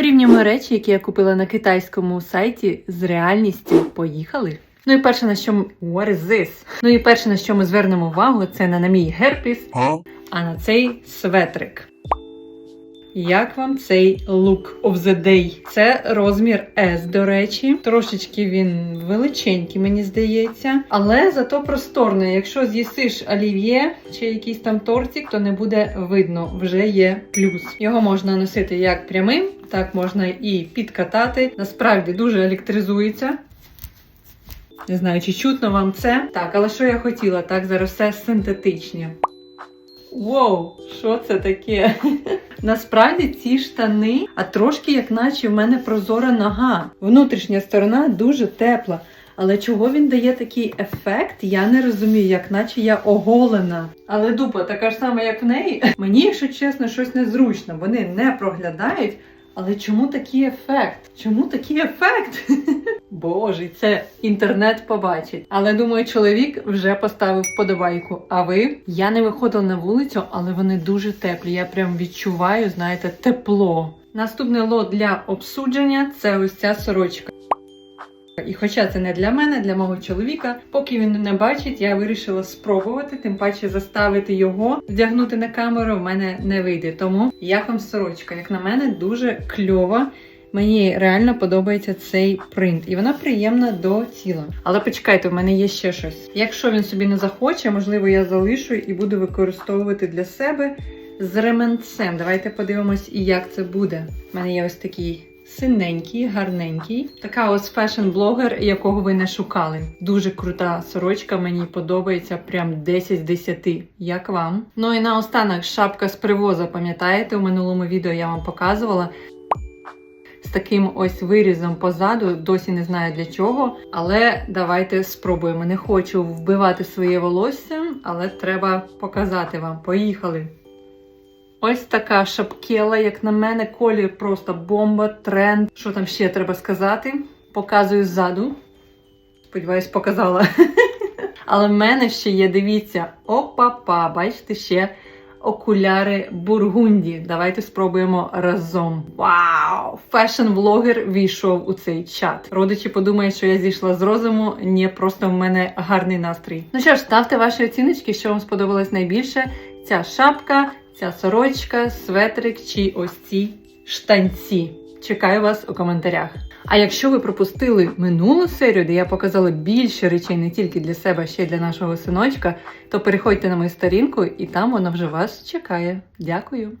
Порівнюємо речі, які я купила на китайському сайті з реальністю. Поїхали. Ну і перше, на що. What is this? Ну і перше, на що ми звернемо увагу, це не на мій герпіс, а на цей светрик. Як вам цей look of the day? Це розмір S, до речі. Трошечки він величенький, мені здається. Але зато просторний. Якщо з'їсиш олів'є чи якийсь там тортик, то не буде видно. Вже є плюс. Його можна носити як прямим, так можна і підкатати. Насправді дуже електризується. Не знаю, чи чутно вам це. Так, але що я хотіла? Так, зараз все синтетичне. Воу, що це таке? Насправді ці штани, а трошки, як наче в мене прозора нога. Внутрішня сторона дуже тепла. Але чого він дає такий ефект, я не розумію, як наче я оголена. Але дупа така ж сама, як в неї. Мені, якщо чесно, щось незручно. Вони не проглядають. Але чому такий ефект? Чому такий ефект? Боже, це інтернет побачить. Але думаю, чоловік вже поставив вподобайку. А ви? Я не виходила на вулицю, але вони дуже теплі. Я прям відчуваю, знаєте, тепло. Наступний лот для обсудження це ось ця сорочка. І хоча це не для мене, для мого чоловіка, поки він не бачить, я вирішила спробувати, тим паче заставити його вдягнути на камеру в мене не вийде. Тому як вам сорочка, як на мене, дуже кльова. Мені реально подобається цей принт, і вона приємна до тіла. Але почекайте, в мене є ще щось. Якщо він собі не захоче, можливо, я залишу і буду використовувати для себе з ременцем. Давайте подивимось, і як це буде. У мене є ось такий синенький, гарненький. Така ось фешн-блогер, якого ви не шукали. Дуже крута сорочка, мені подобається прям 10 з 10. Як вам? Ну і наостанок шапка з привоза, пам'ятаєте, у минулому відео я вам показувала. З таким ось вирізом позаду, досі не знаю для чого, але давайте спробуємо. Не хочу вбивати своє волосся, але треба показати вам. Поїхали! Ось така шапкела, як на мене, колір просто бомба, тренд. Що там ще треба сказати? Показую ззаду. Сподіваюсь, показала. Але в мене ще є, дивіться, опа-па, бачите, ще окуляри Бургунді. Давайте спробуємо разом. Вау! Фешн-влогер війшов у цей чат. Родичі подумають, що я зійшла з розуму. Ні, просто в мене гарний настрій. Ну що ж, ставте ваші оціночки, що вам сподобалось найбільше. Ця шапка, ця сорочка, светрик чи ось ці штанці. Чекаю вас у коментарях. А якщо ви пропустили минулу серію, де я показала більше речей не тільки для себе, ще й для нашого синочка, то переходьте на мою сторінку і там вона вже вас чекає. Дякую!